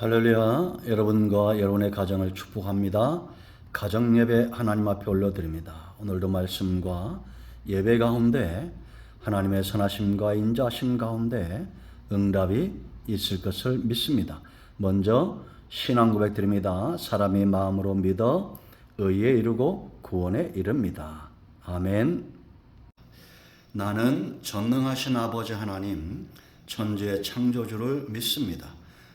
할렐루야 여러분과 여러분의 가정을 축복합니다. 가정 예배 하나님 앞에 올려드립니다. 오늘도 말씀과 예배 가운데 하나님의 선하심과 인자하심 가운데 응답이 있을 것을 믿습니다. 먼저 신앙 고백 드립니다. 사람이 마음으로 믿어 의에 이르고 구원에 이릅니다. 아멘. 나는 전능하신 아버지 하나님, 천지의 창조주를 믿습니다.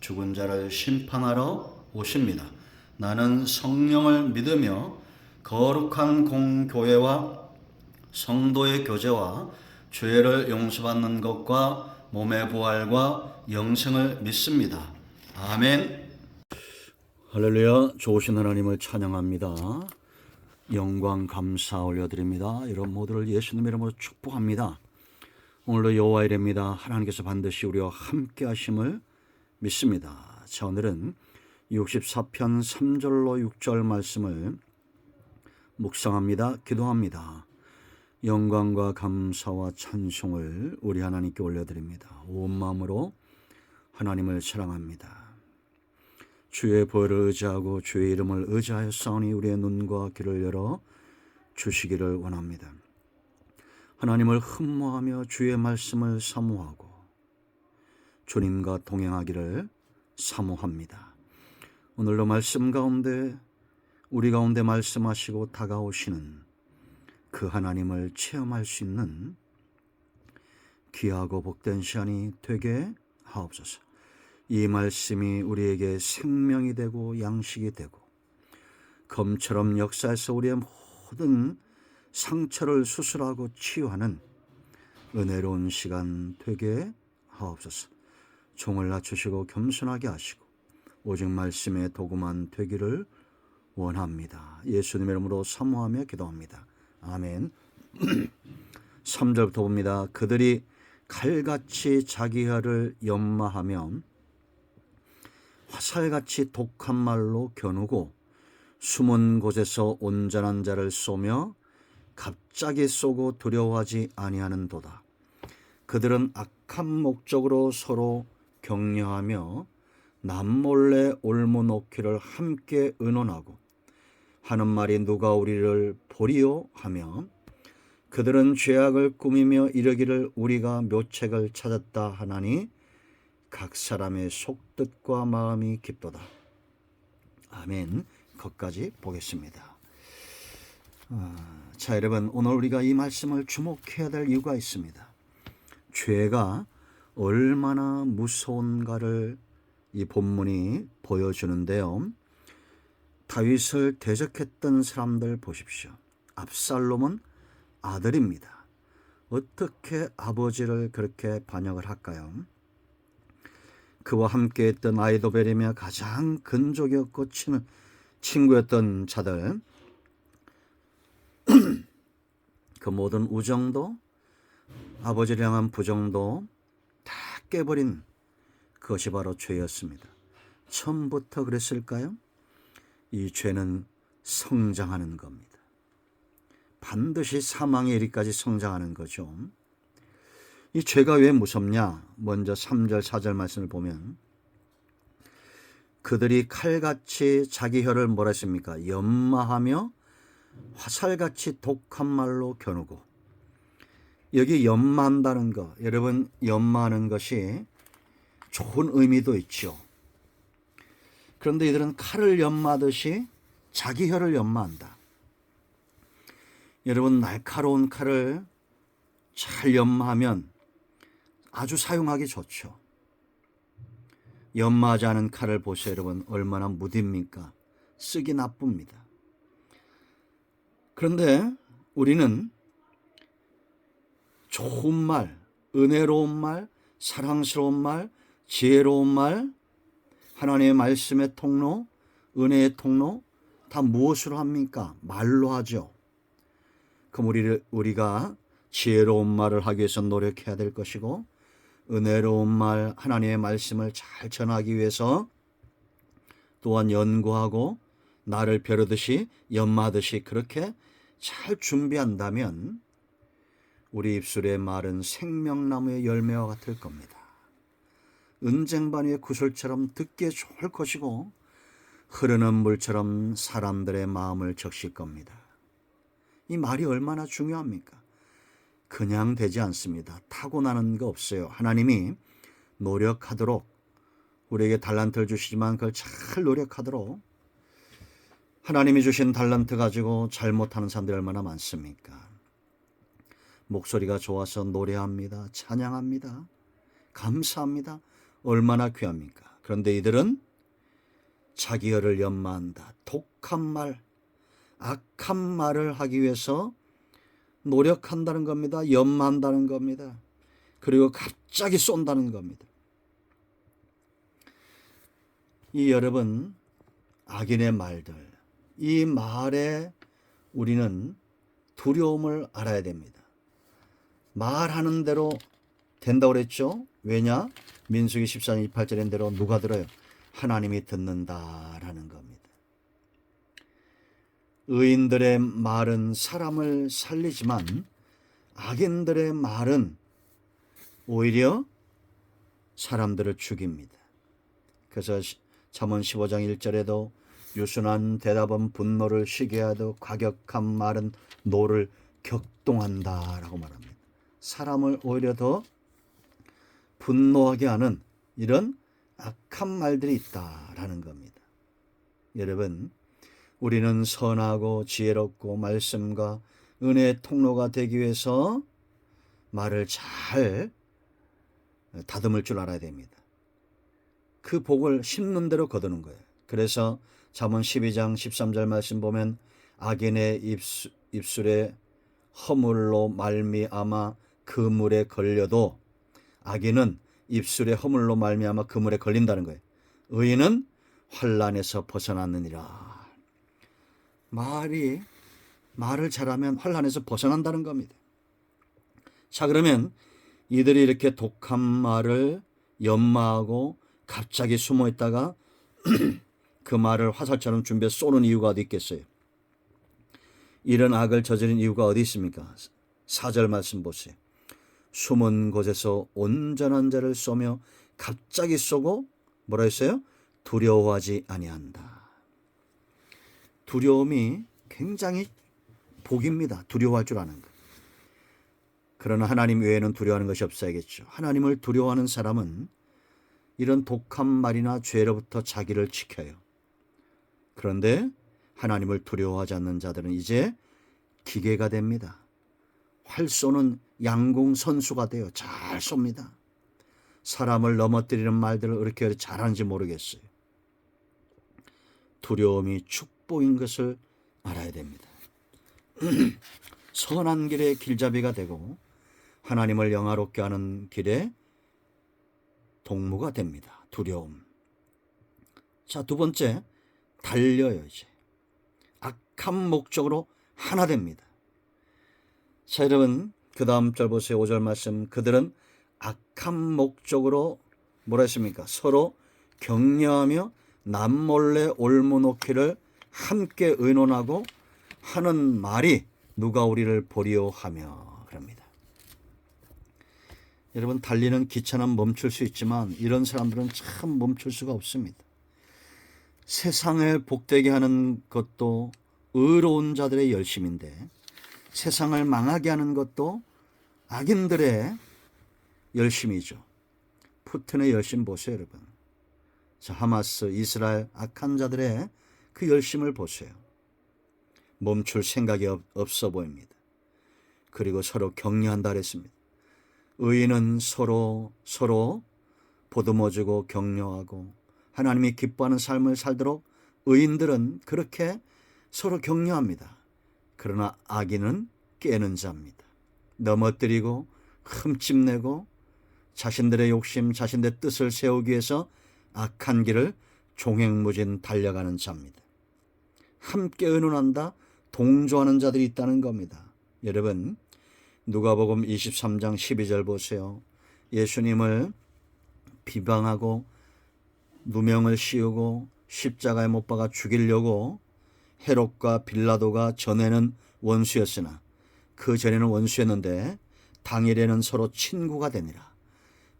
죽은 자를 심판하러 오십니다. 나는 성령을 믿으며 거룩한 공교회와 성도의 교제와 죄를 용서받는 것과 몸의 부활과 영생을 믿습니다. 아멘. 할렐루야. 좋으신 하나님을 찬양합니다. 영광 감사 올려드립니다. 이런 모두를 예수님 이름으로 축복합니다. 오늘도 여호와 이랍니다. 하나님께서 반드시 우리와 함께 하심을 믿습니다. 자, 오늘은 64편 3절로 6절 말씀을 묵상합니다. 기도합니다. 영광과 감사와 찬송을 우리 하나님께 올려드립니다. 온 마음으로 하나님을 사랑합니다. 주의 벌을 의지하고 주의 이름을 의지하여 싸우니 우리의 눈과 귀를 열어 주시기를 원합니다. 하나님을 흠모하며 주의 말씀을 사모하고 주님과 동행하기를 사모합니다. 오늘도 말씀 가운데 우리 가운데 말씀하시고 다가오시는 그 하나님을 체험할 수 있는 귀하고 복된 시간이 되게 하옵소서. 이 말씀이 우리에게 생명이 되고 양식이 되고 검처럼 역사에서 우리의 모든 상처를 수술하고 치유하는 은혜로운 시간 되게 하옵소서. 종을 낮추시고 겸손하게 하시고 오직 말씀의 도구만 되기를 원합니다. 예수님의 이름으로 사모하며 기도합니다. 아멘. 3절부터 봅니다. 그들이 칼같이 자기 혀를 연마하며 화살같이 독한 말로 겨누고 숨은 곳에서 온전한 자를 쏘며 갑자기 쏘고 두려워하지 아니하는도다. 그들은 악한 목적으로 서로 격려하며 남몰래 올무놓기를 함께 의논하고 하는 말이 누가 우리를 보리요 하며 그들은 죄악을 꾸미며 이르기를 우리가 묘책을 찾았다 하나니 각 사람의 속뜻과 마음이 깊도다. 아멘. 거기까지 보겠습니다. 아, 자, 여러분, 오늘 우리가 이 말씀을 주목해야 될 이유가 있습니다. 죄가 얼마나 무서운가를 이 본문이 보여주는데요. 다윗을 대적했던 사람들 보십시오. 압살롬은 아들입니다. 어떻게 아버지를 그렇게 반역을 할까요? 그와 함께했던 아이도벨이며 가장 근족이었고 친, 친구였던 자들 그 모든 우정도 아버지를 향한 부정도 다 깨버린 그것이 바로 죄였습니다. 처음부터 그랬을까요? 이 죄는 성장하는 겁니다. 반드시 사망에 이르까지 성장하는 거죠. 이 죄가 왜 무섭냐? 먼저 3절, 4절 말씀을 보면 그들이 칼같이 자기 혀를 뭐라 했습니까? 연마하며 화살같이 독한 말로 겨누고 여기 연마한다는 거 여러분 연마하는 것이 좋은 의미도 있죠. 그런데 이들은 칼을 연마하듯이 자기 혀를 연마한다. 여러분 날카로운 칼을 잘 연마하면 아주 사용하기 좋죠. 연마하지 않은 칼을 보세요, 여러분. 얼마나 무딥니까? 쓰기 나쁩니다. 그런데 우리는 좋은 말, 은혜로운 말, 사랑스러운 말, 지혜로운 말, 하나님의 말씀의 통로, 은혜의 통로 다 무엇으로 합니까? 말로 하죠. 그럼 우리를 우리가 지혜로운 말을 하기 위해서 노력해야 될 것이고 은혜로운 말 하나님의 말씀을 잘 전하기 위해서 또한 연구하고 나를 벼르듯이 연마듯이 그렇게 잘 준비한다면 우리 입술의 말은 생명나무의 열매와 같을 겁니다. 은쟁반 위의 구슬처럼 듣기에 좋을 것이고 흐르는 물처럼 사람들의 마음을 적실 겁니다. 이 말이 얼마나 중요합니까? 그냥 되지 않습니다. 타고나는 거 없어요. 하나님이 노력하도록 우리에게 달란트를 주시지만 그걸 잘 노력하도록 하나님이 주신 달란트 가지고 잘못하는 사람들이 얼마나 많습니까? 목소리가 좋아서 노래합니다. 찬양합니다. 감사합니다. 얼마나 귀합니까? 그런데 이들은 자기 혀를 연마한다. 독한 말, 악한 말을 하기 위해서 노력한다는 겁니다. 연마한다는 겁니다. 그리고 갑자기 쏜다는 겁니다. 이 여러분, 악인의 말들, 이 말에 우리는 두려움을 알아야 됩니다. 말하는 대로 된다고 그랬죠? 왜냐? 민수기 14장 28절인 대로 누가 들어요? 하나님이 듣는다라는 겁니다. 의인들의 말은 사람을 살리지만 악인들의 말은 오히려 사람들을 죽입니다. 그래서 잠언 15장 1절에도 유순한 대답은 분노를 쉬게 하도 과격한 말은 노를 격동한다라고 말합니다. 사람을 오히려 더 분노하게 하는 이런 악한 말들이 있다라는 겁니다. 여러분, 우리는 선하고 지혜롭고 말씀과 은혜의 통로가 되기 위해서 말을 잘 다듬을 줄 알아야 됩니다. 그 복을 심는 대로 거두는 거예요. 그래서 잠언 12장 13절 말씀 보면 악인의 입수, 입술에 허물로 말미암아 그 물에 걸려도 악인은 입술에 허물로 말미암아 그 물에 걸린다는 거예요. 의인은 환란에서 벗어났느니라. 말이 말을 잘하면 환란에서 벗어난다는 겁니다. 자 그러면 이들이 이렇게 독한 말을 연마하고 갑자기 숨어 있다가 그 말을 화살처럼 준비해 쏘는 이유가 어디 있겠어요? 이런 악을 저지른 이유가 어디 있습니까? 사절 말씀 보세요. 숨은 곳에서 온전한 자를 쏘며 갑자기 쏘고 뭐라 했어요? 두려워하지 아니한다. 두려움이 굉장히 복입니다. 두려워할 줄 아는 것. 그러나 하나님 외에는 두려워하는 것이 없어야겠죠. 하나님을 두려워하는 사람은 이런 독한 말이나 죄로부터 자기를 지켜요. 그런데 하나님을 두려워하지 않는 자들은 이제 기계가 됩니다. 활 쏘는 양궁 선수가 되어 잘 쏩니다. 사람을 넘어뜨리는 말들을 그렇게 잘하는지 모르겠어요. 두려움이 축복인 것을 알아야 됩니다. 선한 길의 길잡이가 되고 하나님을 영화롭게 하는 길에 동무가 됩니다. 두려움. 자, 두 번째, 달려요, 이제. 악한 목적으로 하나 됩니다. 자, 여러분, 그 다음 절 보세요. 5절 말씀. 그들은 악한 목적으로 뭐라 했습니까? 서로 격려하며 남몰래 올무놓기를 함께 의논하고 하는 말이 누가 우리를 보리오 하며 그럽니다. 여러분 달리는 기차는 멈출 수 있지만 이런 사람들은 참 멈출 수가 없습니다. 세상을 복되게 하는 것도 의로운 자들의 열심인데 세상을 망하게 하는 것도 악인들의 열심이죠. 푸틴의 열심 보세요, 여러분. 자, 하마스, 이스라엘 악한 자들의 그 열심을 보세요. 멈출 생각이 없, 없어 보입니다. 그리고 서로 격려한다 그랬습니다. 의인은 서로 서로 보듬어주고 격려하고 하나님이 기뻐하는 삶을 살도록 의인들은 그렇게 서로 격려합니다. 그러나 악인은 깨는 자입니다. 넘어뜨리고 흠집내고 자신들의 욕심, 자신들의 뜻을 세우기 위해서 악한 길을 종횡무진 달려가는 자입니다. 함께 의논한다, 동조하는 자들이 있다는 겁니다. 여러분, 누가복음 23장 12절 보세요. 예수님을 비방하고 누명을 씌우고 십자가에 못 박아 죽이려고 헤롯과 빌라도가 전에는 원수였으나 그 전에는 원수였는데 당일에는 서로 친구가 되니라.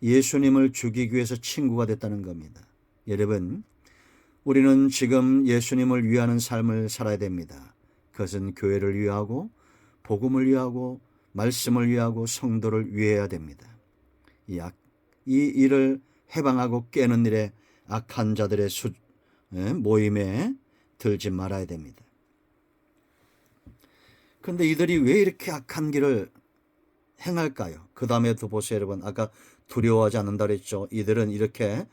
예수님을 죽이기 위해서 친구가 됐다는 겁니다. 여러분, 우리는 지금 예수님을 위하는 삶을 살아야 됩니다. 그것은 교회를 위하고 복음을 위하고 말씀을 위하고 성도를 위해야 됩니다. 이, 악, 이 일을 해방하고 깨는 일에 악한 자들의 수, 예, 모임에 들지 말아야 됩니다. 근데 이들이 왜 이렇게 악한 길을 행할까요? 그 다음에도 보세요, 여러분. 아까 두려워하지 않는다 그랬죠. 이들은 이렇게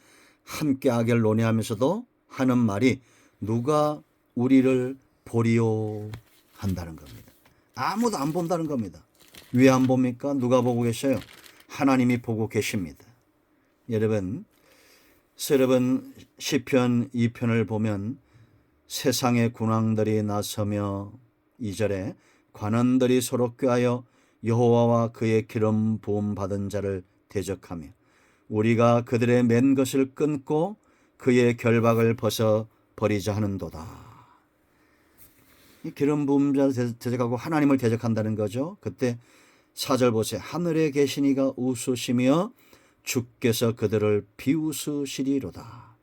함께 악을 논의하면서도 하는 말이 누가 우리를 보리오 한다는 겁니다. 아무도 안 본다는 겁니다. 왜 안 봅니까? 누가 보고 계셔요? 하나님이 보고 계십니다. 여러분, 여러분 시편 2편을 보면 세상의 군왕들이 나서며 2절에 관원들이 서로 꾀하여 여호와와 그의 기름 부음 받은 자를 대적하며 우리가 그들의 맨 것을 끊고 그의 결박을 벗어 버리자 하는도다. 이 기름 부음 자를 대적하고 하나님을 대적한다는 거죠. 그때 사절 보세요. 하늘에 계신 이가 웃으시며 주께서 그들을 비웃으시리로다.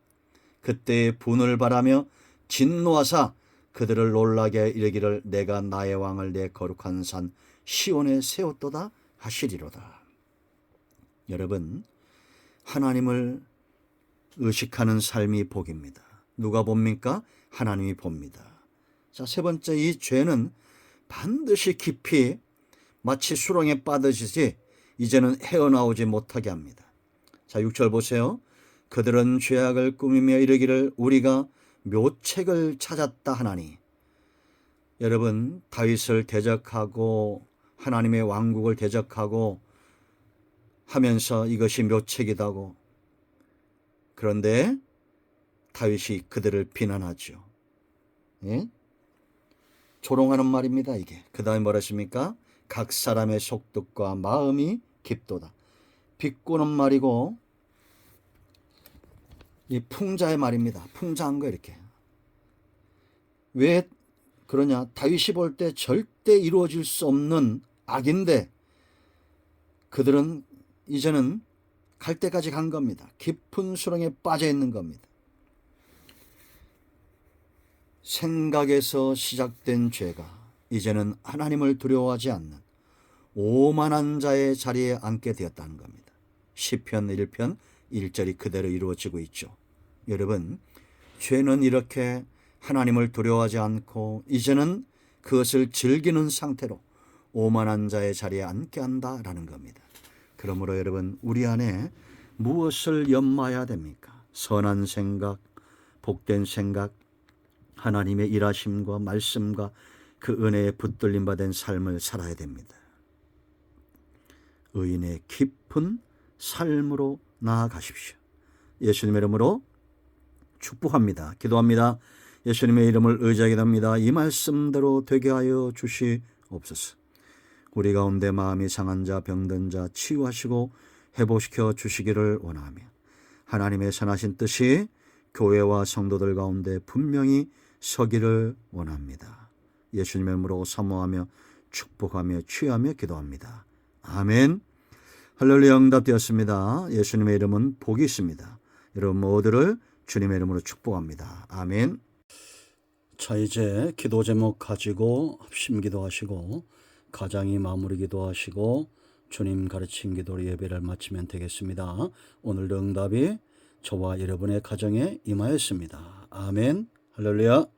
그때 분을 바라며 진노하사 그들을 놀라게 이르기를 내가 나의 왕을 내 거룩한 산 시온에 세웠도다 하시리로다. 여러분, 하나님을 의식하는 삶이 복입니다. 누가 봅니까? 하나님이 봅니다. 자, 세 번째 이 죄는 반드시 깊이 마치 수렁에 빠듯이 이제는 헤어나오지 못하게 합니다. 자, 6절 보세요. 그들은 죄악을 꾸미며 이르기를 우리가 묘책을 찾았다 하나니. 여러분, 다윗을 대적하고 하나님의 왕국을 대적하고 하면서 이것이 묘책이다고. 그런데 다윗이 그들을 비난하죠. 예? 조롱하는 말입니다, 이게. 그 다음에 뭐라 했습니까? 각 사람의 속뜻과 마음이 깊도다. 비꼬는 말이고, 이 풍자의 말입니다. 풍자한 거 이렇게. 왜 그러냐? 다윗이 볼 때 절대 이루어질 수 없는 악인데 그들은 이제는 갈 때까지 간 겁니다. 깊은 수렁에 빠져 있는 겁니다. 생각에서 시작된 죄가 이제는 하나님을 두려워하지 않는 오만한 자의 자리에 앉게 되었다는 겁니다. 시편 1편 1절이 그대로 이루어지고 있죠. 여러분, 죄는 이렇게 하나님을 두려워하지 않고 이제는 그것을 즐기는 상태로 오만한 자의 자리에 앉게 한다라는 겁니다. 그러므로 여러분, 우리 안에 무엇을 연마해야 됩니까? 선한 생각, 복된 생각, 하나님의 일하심과 말씀과 그 은혜에 붙들림 받은 삶을 살아야 됩니다. 의인의 깊은 삶으로 나아가십시오. 예수님의 이름으로 축복합니다. 기도합니다. 예수님의 이름을 의지하게 됩니다. 이 말씀대로 되게 하여 주시옵소서. 우리 가운데 마음이 상한 자, 병든 자 치유하시고 회복시켜 주시기를 원하며 하나님의 선하신 뜻이 교회와 성도들 가운데 분명히 서기를 원합니다. 예수님의 이름으로 사모하며 축복하며 취하며 기도합니다. 아멘. 할렐루야 응답되었습니다. 예수님의 이름은 복이 있습니다. 여러분 모두를 주님의 이름으로 축복합니다. 아멘. 자 이제 기도 제목 가지고 합심 기도하시고 가장이 마무리 기도하시고 주님 가르친 기도로 예배를 마치면 되겠습니다. 오늘도 응답이 저와 여러분의 가정에 임하였습니다. 아멘. 할렐루야.